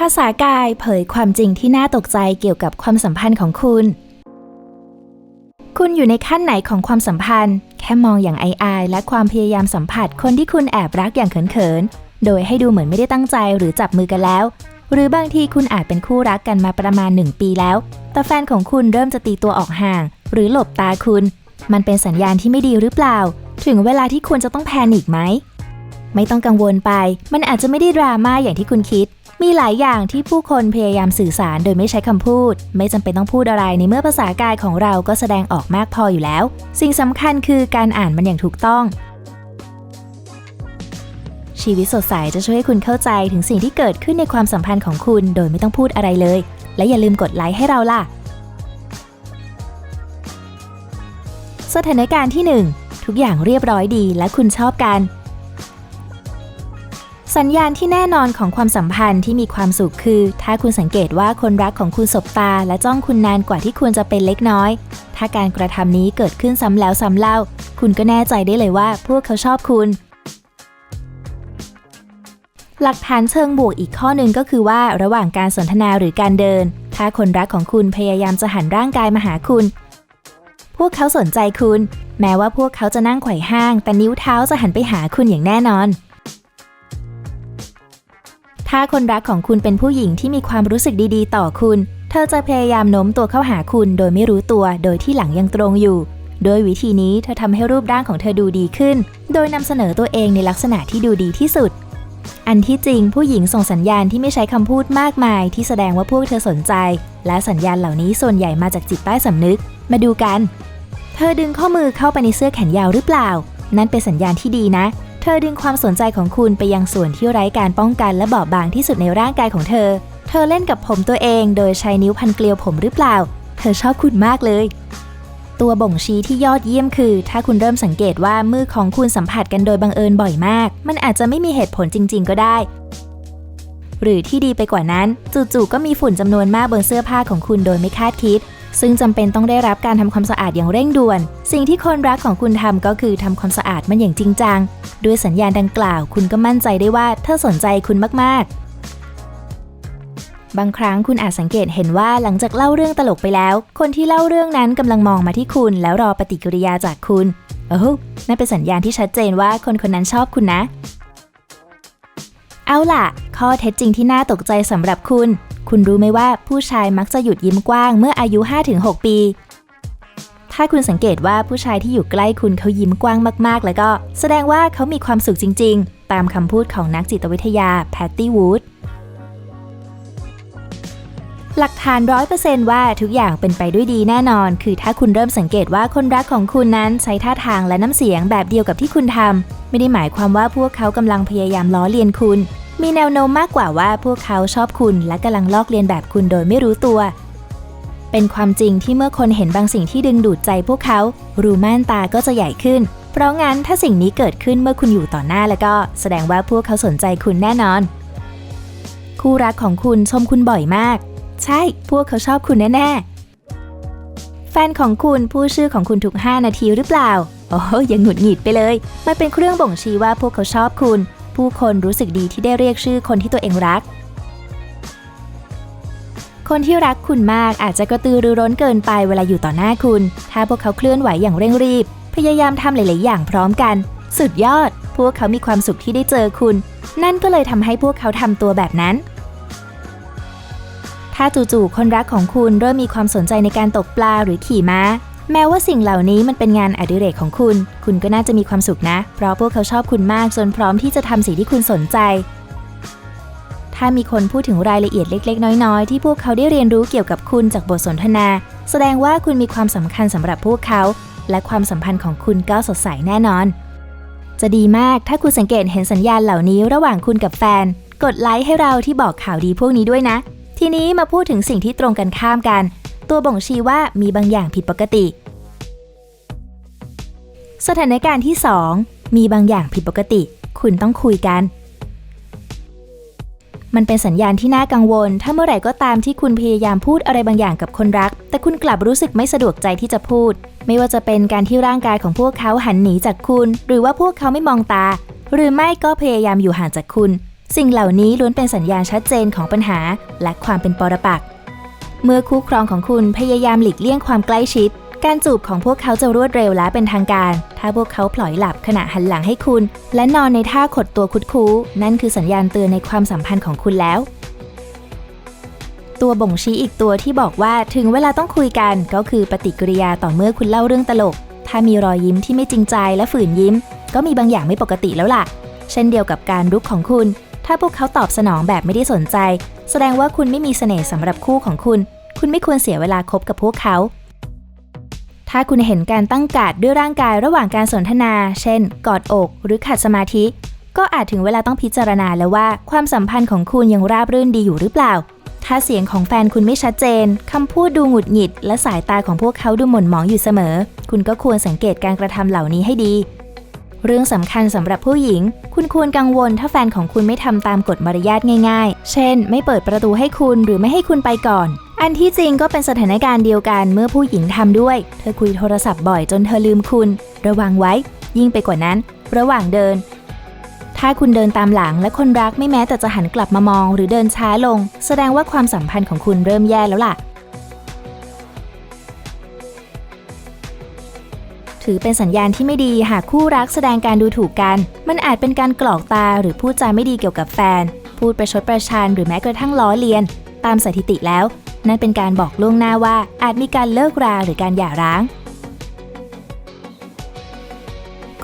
ภาษากายเผยความจริงที่น่าตกใจเกี่ยวกับความสัมพันธ์ของคุณ คุณอยู่ในขั้นไหนของความสัมพันธ์ แค่มองอย่างอายๆและความพยายามสัมผัสคนที่คุณแอบรักอย่างเขินๆ โดยให้ดูเหมือนไม่ได้ตั้งใจหรือจับมือกันแล้ว หรือบางทีคุณอาจเป็นคู่รักกันมาประมาณหนึ่งปีแล้ว แต่แฟนของคุณเริ่มจะตีตัวออกห่าง หรือหลบตาคุณ มันเป็นสัญญาณที่ไม่ดีหรือเปล่า ถึงเวลาที่ควรจะต้องแพนิคไหม ไม่ต้องกังวลไป มันอาจจะไม่ได้ดราม่าอย่างที่คุณคิด มีหลายอย่างที่ผู้คนพยายามสื่อสารโดยไม่ใช้คำพูด ไม่จำเป็นต้องพูดอะไรในเมื่อภาษากายของเราก็แสดงออกมากพออยู่แล้ว สิ่งสำคัญคือการอ่านมันอย่างถูกต้อง ชีวิตสดใสจะช่วยให้คุณเข้าใจถึงสิ่งที่เกิดขึ้นในความสัมพันธ์ของคุณโดยไม่ต้องพูดอะไรเลย และอย่าลืมกดไลค์ให้เราล่ะ สถานการณ์ที่ 1 ทุกอย่างเรียบร้อยดีและคุณชอบกัน สัญญาณที่แน่นอนของความสัมพันธ์ที่มีความสุขคือ ถ้าคุณสังเกตว่าคนรักของคุณสบตา และจ้องคุณนานกว่าที่ควรจะเป็นเล็กน้อย ถ้าการกระทำนี้เกิดขึ้นซ้ำแล้วซ้ำเล่า คุณก็แน่ใจได้เลยว่าพวกเขาชอบคุณ หลักฐานเชิงบวกอีกข้อหนึ่งก็คือว่าระหว่างการสนทนาหรือการเดิน ถ้าคนรักของคุณพยายามจะหันร่างกายมาหาคุณ พวกเขาสนใจคุณ แม้ว่าพวกเขาจะนั่งไขว่ห้าง แต่นิ้วเท้าจะหันไปหาคุณอย่างแน่นอน ถ้าคนรักของคุณเป็นผู้หญิงที่มีความรู้สึกดีๆ ต่อคุณ เธอจะพยายามโน้มตัวเข้าหาคุณโดยไม่รู้ตัว โดยที่หลังยังตรงอยู่ โดยวิธีนี้เธอทำให้รูปร่างของเธอดูดีขึ้น โดยนำเสนอตัวเองในลักษณะที่ดูดีที่สุด อันที่จริงผู้หญิงส่งสัญญาณที่ไม่ใช้คำพูดมากมาย ที่แสดงว่าพวกเธอสนใจ และสัญญาณเหล่านี้ส่วนใหญ่มาจากจิตใต้สำนึก มาดูกัน เธอดึงข้อมือเข้าไปในเสื้อแขนยาวหรือเปล่า นั่นเป็นสัญญาณที่ดีนะ เธอดึงความสนใจของคุณไปยังส่วนที่ไร้การป้องกันและบอบบางที่สุดในร่างกายของเธอ เธอเล่นกับผมตัวเองโดยใช้นิ้วพันเกลียวผมหรือเปล่า เธอชอบคุณมากเลย ตัวบ่งชี้ที่ยอดเยี่ยมคือ ถ้าคุณเริ่มสังเกตว่ามือของคุณสัมผัสกันโดยบังเอิญบ่อยมาก มันอาจจะไม่มีเหตุผลจริง ๆ ก็ได้ หรือที่ดีไปกว่านั้น จู่ๆก็มีฝุ่นจำนวนมากบนเสื้อผ้าของคุณโดยไม่คาดคิด ซึ่งจำเป็นต้องได้รับการทำความสะอาดอย่างเร่งด่วน สิ่งที่คนรักของคุณทำก็คือทำความสะอาดมันอย่างจริงจัง ด้วยสัญญาณดังกล่าว คุณก็มั่นใจได้ว่าเธอสนใจคุณมากๆ บางครั้งคุณอาจสังเกตเห็นว่าหลังจากเล่าเรื่องตลกไปแล้ว คนที่เล่าเรื่องนั้นกำลังมองมาที่คุณ แล้วรอปฏิกิริยาจากคุณ โอ้นั่นเป็นสัญญาณที่ชัดเจนว่าคนคนนั้นชอบคุณนะ เอาล่ะ ข้อเท็จจริงที่น่าตกใจสำหรับคุณ คุณรู้ไหมว่าผู้ชายมักจะหยุดยิ้มกว้างเมื่ออายุ 5-6 ปี ถ้าคุณสังเกตว่าผู้ชายที่อยู่ใกล้คุณเขายิ้มกว้างมากๆ แล้วก็ แสดงว่าเขามีความสุขจริง ๆ ตามคำพูดของนักจิตวิทยาแพตตี้วูด หลักฐานร้อยเปอร์เซนต์ว่าทุกอย่างเป็นไปด้วยดีแน่นอน คือถ้าคุณเริ่มสังเกตว่าคนรักของคุณนั้นใช้ท่าทางและน้ำเสียงแบบเดียวกับที่คุณทำไม่ได้หมายความว่าพวกเขากำลังพยายามล้อเลียนคุณ มีแนวโน้มมากกว่าว่าพวกเขาชอบคุณและกำลังลอกเลียนแบบคุณโดยไม่รู้ตัว เป็นความจริงที่เมื่อคนเห็นบางสิ่งที่ดึงดูดใจพวกเขา รูม่านตาก็จะใหญ่ขึ้น เพราะงั้นถ้าสิ่งนี้เกิดขึ้นเมื่อคุณอยู่ต่อหน้าแล้วก็ แสดงว่าพวกเขาสนใจคุณแน่นอน คู่รักของคุณชมคุณบ่อยมาก ใช่ พวกเขาชอบคุณแน่ ๆ แฟนของคุณพูดชื่อของคุณทุก 5 นาทีหรือเปล่า โอ้ยยังหงุดหงิดไปเลย มันเป็นเครื่องบ่งชี้ว่าพวกเขาชอบคุณ ผู้คนรู้สึกดีที่ได้เรียกชื่อคนที่ตัวเองรัก คนที่รักคุณมากอาจจะกระตือรือร้นเกินไปเวลาอยู่ต่อหน้าคุณ ถ้าพวกเขาเคลื่อนไหวอย่างเร่งรีบ พยายามทำหลาย ๆ อย่างพร้อมกัน สุดยอด พวกเขามีความสุขที่ได้เจอคุณ นั่นก็เลยทำให้พวกเขาทำตัวแบบนั้น ถ้าจู่ๆคนรักของคุณเริ่มมีความสนใจในการตกปลาหรือขี่ม้า แม้ว่าสิ่งเหล่านี้มันเป็นงานอดิเรกของคุณ คุณก็น่าจะมีความสุขนะ เพราะพวกเขาชอบคุณมากจนพร้อมที่จะทำสิ่งที่คุณสนใจ ถ้ามีคนพูดถึงรายละเอียดเล็ก ๆ น้อย ๆ ที่พวกเขาได้เรียนรู้เกี่ยวกับคุณจากบทสนทนา แสดงว่าคุณมีความสำคัญสำหรับพวกเขา และความสัมพันธ์ของคุณก็สดใสแน่นอน จะดีมากถ้าคุณสังเกตเห็นสัญญาณเหล่านี้ระหว่างคุณกับแฟน กดไลค์ให้เราที่บอกข่าวดีพวกนี้ด้วยนะ ทีนี้มาพูดถึงสิ่งที่ตรงกันข้ามกัน ตัวบ่งชี้ว่ามีบางอย่างผิดปกติ สถานการณ์ที่ 2 มีบางอย่างผิดปกติ คุณต้องคุยกัน มันเป็นสัญญาณที่น่ากังวล ถ้าเมื่อไหร่ก็ตามที่คุณพยายามพูดอะไรบางอย่างกับคนรัก แต่คุณกลับรู้สึกไม่สะดวกใจที่จะพูด ไม่ว่าจะเป็นการที่ร่างกายของพวกเขาหันหนีจากคุณ หรือว่าพวกเขาไม่มองตา หรือไม่ก็พยายามอยู่ห่างจากคุณ สิ่งเหล่านี้ล้วนเป็นสัญญาณชัดเจนของปัญหา และความเป็นปรปักษ์เมื่อคู่ครองของคุณพยายามหลีกเลี่ยงความใกล้ชิด การจูบของพวกเขาจะรวดเร็วและเป็นทางการ ถ้าพวกเขาพลอยหลับขณะหันหลังให้คุณ และนอนในท่าขดตัวคุดคู้นั่นคือสัญญาณเตือนในความสัมพันธ์ของคุณแล้ว ตัวบ่งชี้อีกตัวที่บอกว่าถึงเวลาต้องคุยกันก็คือปฏิกิริยาต่อเมื่อคุณเล่าเรื่องตลก ถ้ามีรอยยิ้มที่ไม่จริงใจและฝืนยิ้ม ก็มีบางอย่างไม่ปกติแล้วล่ะ เช่นเดียวกับการรุกของคุณ ถ้าพวกเขาตอบสนองแบบไม่ได้สนใจ แสดงว่าคุณไม่มีเสน่ห์สำหรับคู่ของคุณ คุณไม่ควรเสียเวลาคบกับพวกเขา ถ้าคุณเห็นการตั้งการ์ดด้วยร่างกายระหว่างการสนทนา เช่น กอดอก หรือขัดสมาธิ ก็อาจถึงเวลาต้องพิจารณาแล้วว่า ความสัมพันธ์ของคุณยังราบรื่นดีอยู่หรือเปล่า ถ้าเสียงของแฟนคุณไม่ชัดเจนคำพูดดูหงุดหงิด และสายตาของพวกเขาดูหม่นหมองอยู่เสมอ คุณก็ควรสังเกตการกระทำเหล่านี้ให้ดี เรื่องสำคัญสำหรับผู้หญิง คุณควรกังวลถ้าแฟนของคุณไม่ทำตามกฎมารยาทง่ายๆ เช่น ไม่เปิดประตูให้คุณหรือไม่ให้คุณไปก่อน อันที่จริงก็เป็นสถานการณ์เดียวกันเมื่อผู้หญิงทำด้วย เธอคุยโทรศัพท์บ่อยจนเธอลืมคุณ ระวังไว้ ยิ่งไปกว่านั้น ระหว่างเดิน ถ้าคุณเดินตามหลังและคนรักไม่แม้แต่จะหันกลับมามอง หรือเดินช้าลง แสดงว่าความสัมพันธ์ของคุณเริ่มแย่แล้วล่ะ ถือเป็นสัญญาณที่ไม่ดีหากคู่รักแสดงการดูถูกกัน มันอาจเป็นการกรอกตาหรือพูดจาไม่ดีเกี่ยวกับแฟน พูดประชดประชันหรือแม้กระทั่งล้อเลียน ตามสถิติแล้ว นั่นเป็นการบอกล่วงหน้าว่าอาจมีการเลิกราหรือการหย่าร้าง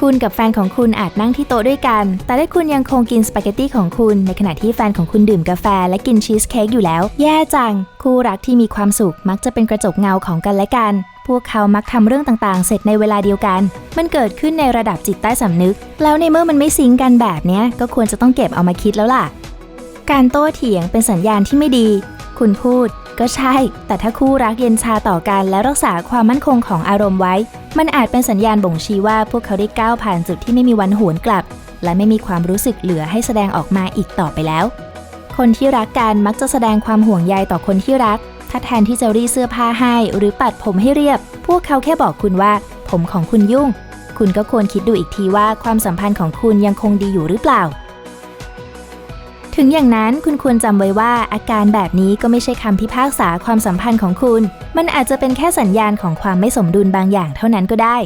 คุณกับแฟนของคุณอาจนั่งที่โต๊ะด้วยกัน แต่ถ้าคุณยังคงกินสปาเกตตี้ของคุณ ในขณะที่แฟนของคุณดื่มกาแฟและกินชีสเค้กอยู่แล้ว แย่จัง คู่รักที่มีความสุขมักจะเป็นกระจกเงาของกันและกัน วกเขามักทำเรื่องต่างๆ เสร็จในเวลาเดียวกัน มันเกิดขึ้นในระดับจิตใต้สำนึก แล้วในเมื่อมันไม่ซิงกันแบบเนี้ยก็ควรจะต้องเก็บเอามาคิดแล้วล่ะ การโต้เถียงเป็นสัญญาณที่ไม่ดี คุณพูดก็ใช่ แต่ถ้าคู่รักเย็นชาต่อกันและรักษาความมั่นคงของอารมณ์ไว้ มันอาจเป็นสัญญาณบ่งชี้ว่าพวกเขาได้ก้าวผ่านจุดที่ไม่มีวันหวนกลับ และไม่มีความรู้สึกเหลือให้แสดงออกมาอีกต่อไปแล้ว คนที่รักกันมักจะแสดงความห่วงใยต่อคนที่รัก ถ้าแทนที่จะรีเสื้อผ้าให้ หรือปัดผมให้เรียบ พวกเขาแค่บอกคุณว่า ผมของคุณยุ่ง คุณก็ควรคิดดูอีกทีว่าความสัมพันธ์ของคุณยังคงดีอยู่หรือเปล่า ถึงอย่างนั้นคุณควรจำไว้ว่าอาการแบบนี้ก็ไม่ใช่คำพิพากษาความสัมพันธ์ของคุณ มันอาจจะเป็นแค่สัญญาณของความไม่สมดุลบางอย่างเท่านั้นก็ได้